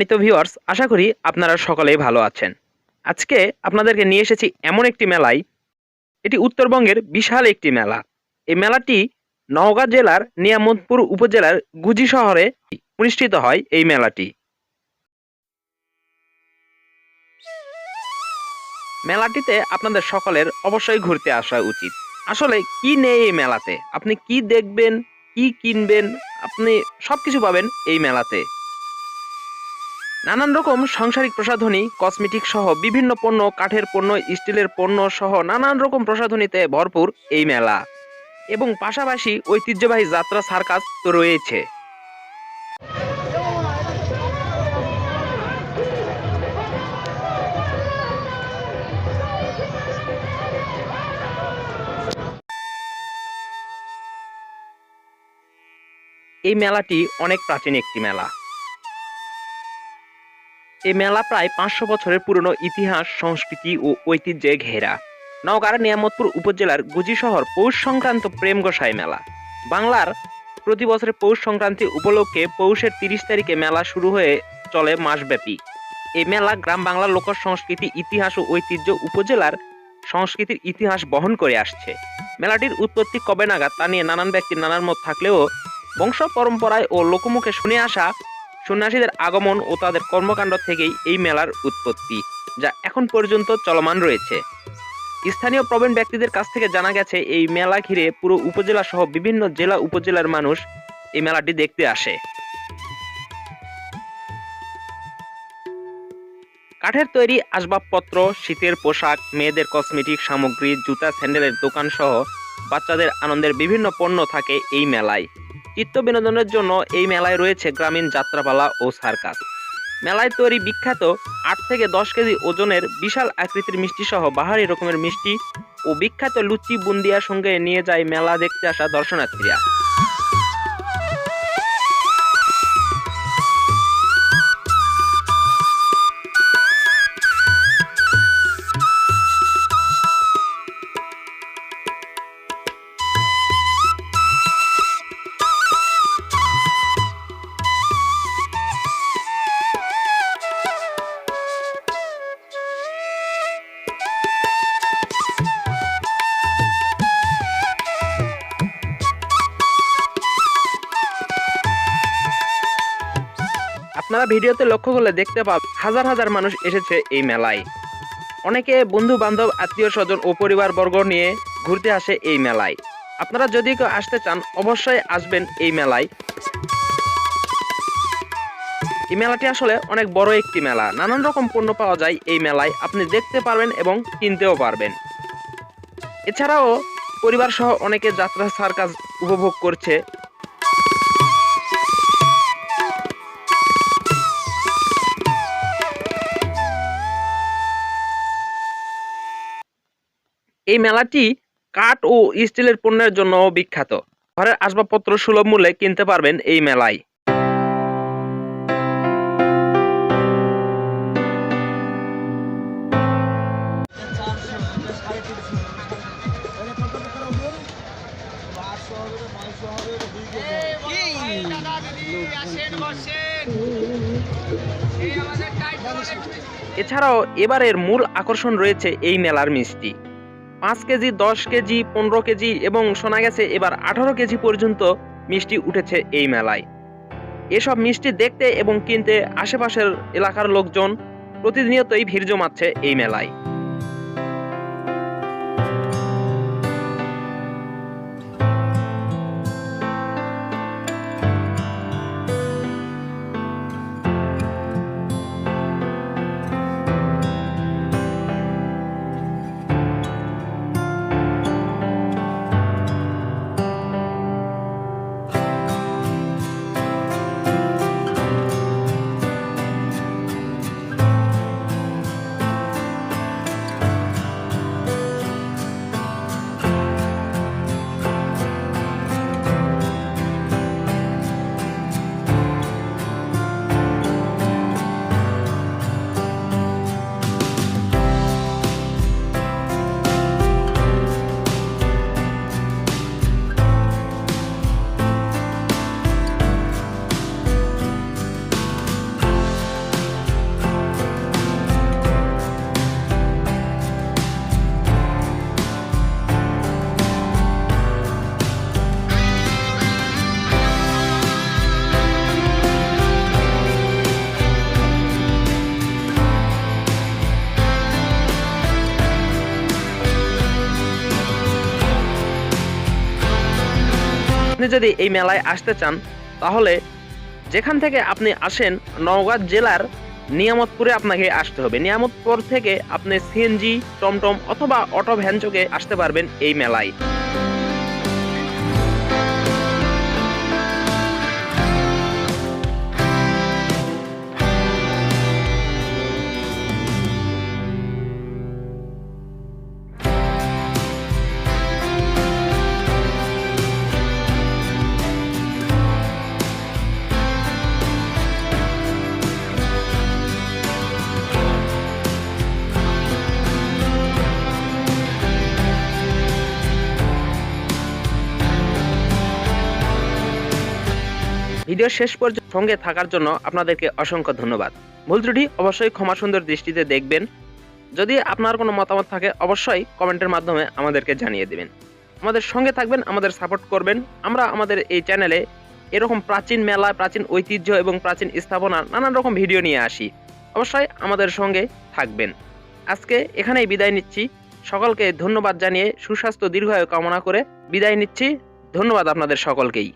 সম্মানিত ভিউয়ার্স আশা করি আপনারা সকলেই ভালো আছেন। আজকে আপনাদেরকে নিয়ে এসেছি এমন একটি মেলায়। এটি উত্তরবঙ্গের বিশাল একটি মেলা। এই মেলাটি নওগাঁ জেলার নিয়ামতপুর উপজেলার গুজি শহরে অনুষ্ঠিত হয় এই মেলাটি। মেলাটিতে আপনাদের সকলের অবশ্যই ঘুরতে আসা উচিত। আসলে কি নেই এই মেলাতে? আপনি কি দেখবেন, কি কিনবেন? আপনি সবকিছু পাবেন এই মেলাতে। নানান রকম সাংসারিক প্রসাধনী কসমেটিক সহ বিভিন্ন পণ্য, কাঠের পণ্য, স্টিলের পণ্য সহ নানান রকম প্রসাধনীতে ভরপুর এই মেলা। এবং পাশাপাশি ঐতিহ্যবাহী যাত্রা সার্কাস তো রয়েছে। এই মেলাটি অনেক প্রাচীন একটি মেলা। এই মেলা প্রায় পাঁচশো বছরের পুরনো ইতিহাস, সংস্কৃতি ও ঐতিহ্যে ঘেরা। নওগাঁর নিয়ামতপুর উপজেলার গুজি শহর পৌষ সংক্রান্ত প্রেম গোসাই মেলা। বাংলার প্রতি বছরের পৌষ সংক্রান্তি উপলক্ষে পৌষের তিরিশ তারিখে মেলা শুরু হয়ে চলে মাসব্যাপী। এই মেলা গ্রাম বাংলার লোক সংস্কৃতি, ইতিহাস ও ঐতিহ্য উপজেলার সংস্কৃতির ইতিহাস বহন করে আসছে। মেলাটির উৎপত্তি কবে নাগাদ তা নিয়ে নানান ব্যক্তির নানান মত থাকলেও বংশ, পরম্পরায় ও লোকমুখে শুনে আসা সন্ন্যাসীদের আগমন ও তাদের কর্মকাণ্ড থেকেই এই মেলার উৎপত্তি, যা এখন পর্যন্ত চলমান রয়েছে। স্থানীয় প্রবীণ ব্যক্তিদের কাছ থেকে জানা গেছে, এই মেলা ঘিরে পুরো উপজেলা সহ বিভিন্ন জেলা উপজেলার মানুষ এই মেলাটি দেখতে আসে। কাঠের তৈরি আসবাবপত্র, শীতের পোশাক, মেয়েদের কসমেটিক সামগ্রী, জুতা, স্যান্ডেলের দোকান সহ বাচ্চাদের আনন্দের বিভিন্ন পণ্য থাকে এই মেলায়। চিত্ত বিনোদনের জন্য এই মেলায় রয়েছে গ্রামীণ যাত্রাপালা ও সার্কাস। মেলায় তৈরি বিখ্যাত আট থেকে দশ কেজি ওজনের বিশাল আকৃতির মিষ্টি সহ বাহারি রকমের মিষ্টি ও বিখ্যাত লুচি বুন্দিয়ার সঙ্গে নিয়ে যায় মেলা দেখতে আসা দর্শনার্থীরা। আপনারা ভিডিওতে লক্ষ্য করলে দেখতে পাবেন হাজার হাজার মানুষ এসেছে এই মেলায়। অনেকে বন্ধু বান্ধব আত্মীয় স্বজন ও পরিবার বর্গ নিয়ে ঘুরতে আসে এই মেলায়। আপনারা যদি কেউ আসতে চান, অবশ্যই আসবেন এই মেলায়। এই মেলাটি আসলে অনেক বড় একটি মেলা। নানান রকম পণ্য পাওয়া যায় এই মেলায়। আপনি দেখতে পারবেন এবং কিনতেও পারবেন। এছাড়াও পরিবার সহ অনেকে যাত্রা, সার্কাস উপভোগ করছে। এই মেলাটি কাঠ ও স্টিলের পণ্যের জন্য বিখ্যাত। ঘরের আসবাবপত্র সুলভ মূল্যে কিনতে পারবেন এই মেলায়। এছাড়াও এবারের মূল আকর্ষণ রয়েছে এই মেলার মিষ্টি। পাঁচ কেজি, দশ কেজি, পনেরো কেজি এবং শোনা গেছে এবার আঠারো কেজি পর্যন্ত মিষ্টি উঠেছে এই মেলায়। এসব মিষ্টি দেখতে এবং কিনতে আশেপাশের এলাকার লোকজন প্রতিনিয়তই ভিড় জমাচ্ছে এই মেলায়। আপনি যদি এই মেলায় আসতে চান, তাহলে যেখান থেকে আপনি আসেন, নওগাঁ জেলার নিয়ামতপুরে আপনাকে আসতে হবে। নিয়ামতপুর থেকে আপনি সিএনজি, টমটম অথবা অটো ভ্যান যোগে আসতে পারবেন এই মেলায়। ভিডিও শেষ পর্যন্ত সঙ্গে থাকার জন্য আপনাদেরকে অসংখ্য ধন্যবাদ। ভুল ত্রুটি অবশ্যই ক্ষমা সুন্দর দৃষ্টিতে দেখবেন। যদি আপনার কোনো মতামত থাকে, অবশ্যই কমেন্টের মাধ্যমে আমাদেরকে জানিয়ে দেবেন। আমাদের সঙ্গে থাকবেন, আমাদের সাপোর্ট করবেন। আমরা আমাদের এই চ্যানেলে এরকম প্রাচীন মেলা, প্রাচীন ঐতিহ্য এবং প্রাচীন স্থাপনা নানান রকম ভিডিও নিয়ে আসি। অবশ্যই আমাদের সঙ্গে থাকবেন। আজকে এখানেই বিদায় নিচ্ছি। সকলকে ধন্যবাদ জানিয়ে সুস্বাস্থ্য দীর্ঘায়ু কামনা করে বিদায় নিচ্ছি। ধন্যবাদ আপনাদের সকলকেই।